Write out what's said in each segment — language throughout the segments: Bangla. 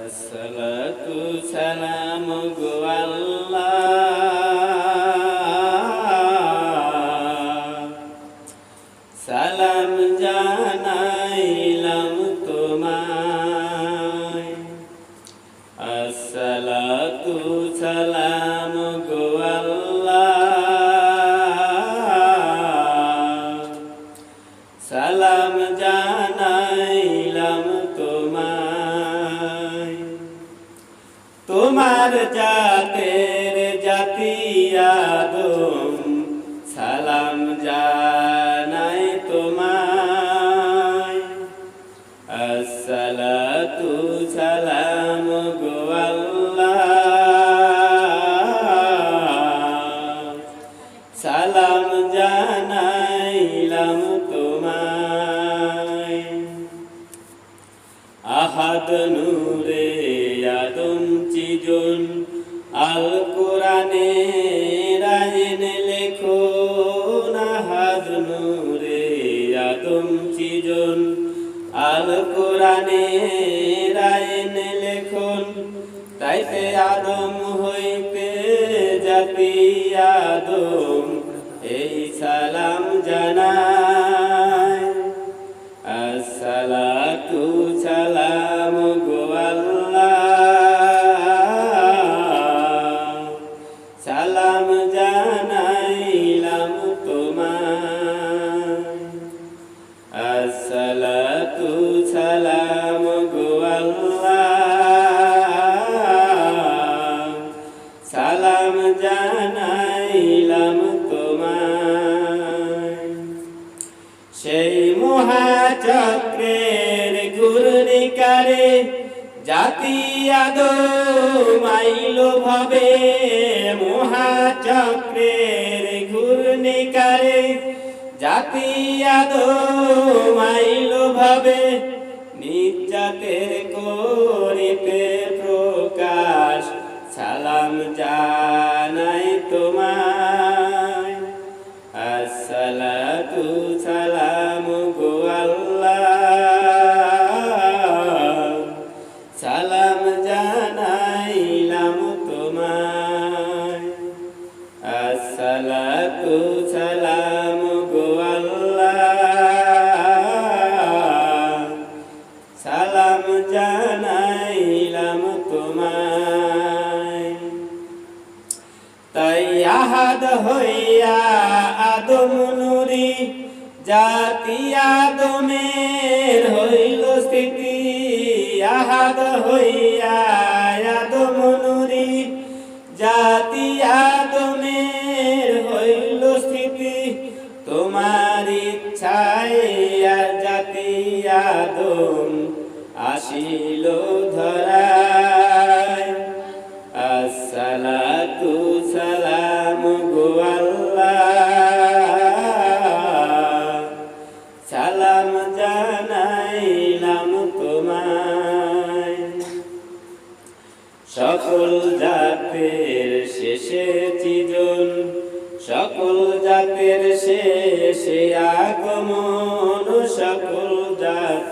আসসালাতু সালাম গো সালাম জানাইলাম তোমায়। আসসালাতু সালাম গো সালাম জানাইলাম তোমার জাতের জাতি আদম। সালাম জানাই তোমায়। আসসালাতু সালাম গো সালাম জানাইলাম তোমায়। আহাদ নূরে আল কোরআনে রায়ন লেখো আহাদ নূরে আদম চিজন। আল কোরআনে রায়ন লেখন, তাইতে আদম হইতে জাতি আদম। সালাম জানাইলাম তোমায়। সেই মহাচক্রের ঘূর্ণিকারে জাতি আদম আইল ভাবে মহাচক্রের ঘূর্ণিকারে জাতি আদম আইল ভাবে সালাম সালাম জানাইলাম তোমায়। তাই আহাদ হইয়া আদম জাতি আদমের হইল স্থিতি। আহাদ হইয়া আদম জাতি আর জাতি আদম আসিল ধরায়। আসসালাতু সালাম গো সালাম জানাইলাম তোমায়। সকল জাতের শেষে চিজন, সকল জাতের শেষে আগমন।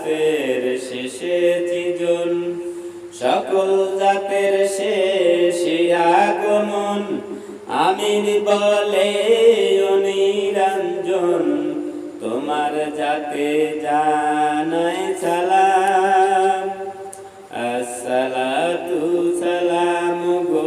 জাতের শেষে চিজন সকল জাতের শেষে আগমন। আমির বলে অনিরঞ্জন তোমার জাতে জানাই সালাম। আসসালাতু সালাম গো